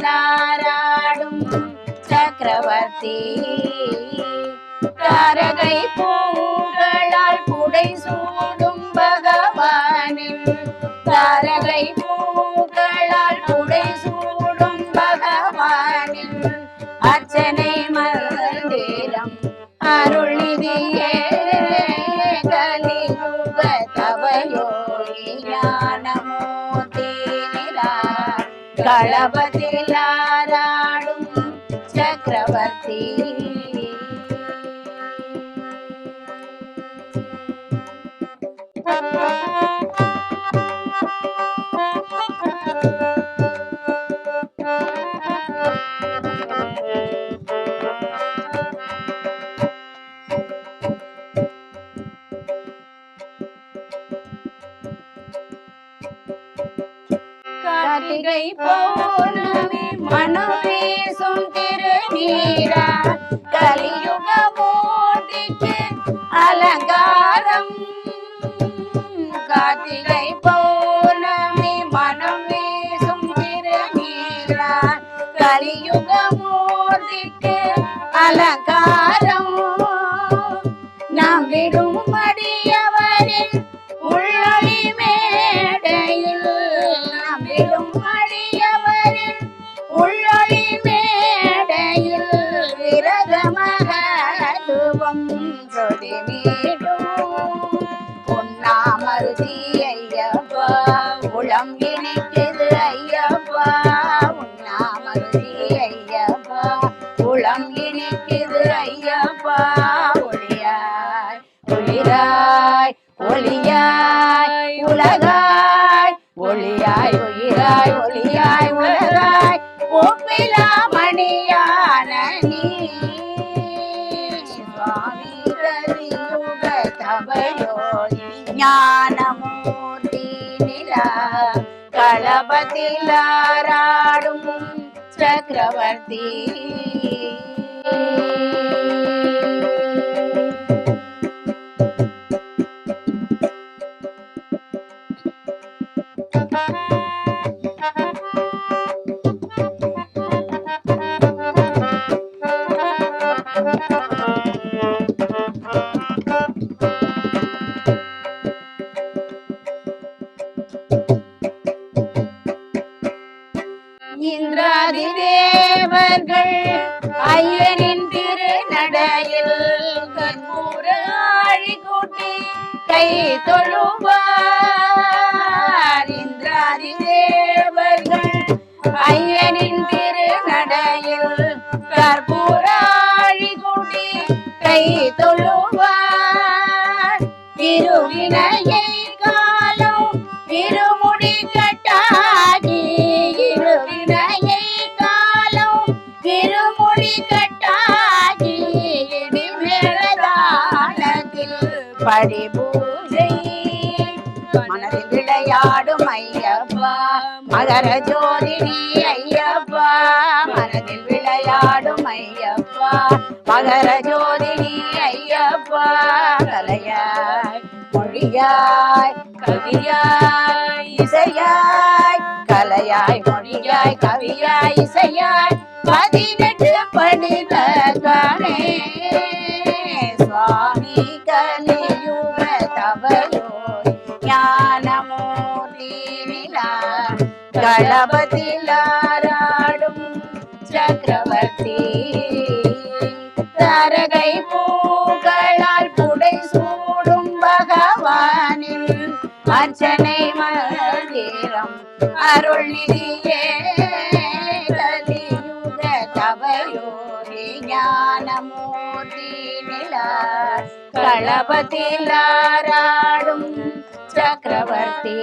களபத்திலாராடும் சக்கரவர்த்தி. தாரகை பூங்களால் புடை சூடும் பகவானின் தாரகை பூங்களால் புடை சூடும் பகவானின் அர்ச்சனை மந்திரம் அருள்நிதியே களபத்திலாராடும் சக்கரவர்த்தி கார்த்திகை பௌர்ணமி மனம் பேசும் திருநீரா. கலியுக மூர்த்திக்கு அலங்காரம். கார்த்திகை பௌர்ணமி மனம் பேசும் திருநீரா. கலியுக மூர்த்திக்கு அலங்காரம். நாம் விடும் உண்ணாமருதி ஐயப்பா உளம் இணைக்குது ஐயப்பா. உண்ணாமருதி ஐயப்பா உளம் இணைக்குது ஐயப்பா. ஒளியாய் ஒளிராய் ஒளியாய் உலகாய் ஒளியாய் உயிராய் ஒளியாய் உலகாய். ஞானமூர்த்தி நிலா களபத்திலாராடும் அதிதேவர்கள் ஐயனின் திருநடையில் கற்பூர ஆழி கூட்டி கை தொழுவார். இந்திராதி தேவர்கள் ஐயனின் படி பூஜை மனதில் விளையாடும் ஐயப்பா மகர ஜோதினி ஐயப்பா. மனதில் விளையாடும் ஐயப்பா மகர ஜோதினி ஐயப்பா. கலையாய் மொழியாய் கவியாய் இசையாய் கலையாய் மொழியாய் கவியாய் இசையாய். பதினெட்டு படித கணே தளபதிலாராடும் சக்கரவர்த்தி. தரகை பூக்களால் புடை சூடும் பகவானின் அர்ச்சனை மந்திரம் அருள் நிதியே கலியுக தவயோகி ஞானமூர்த்தி நிலா. தளபதிலாராடும் சக்கரவர்த்தி.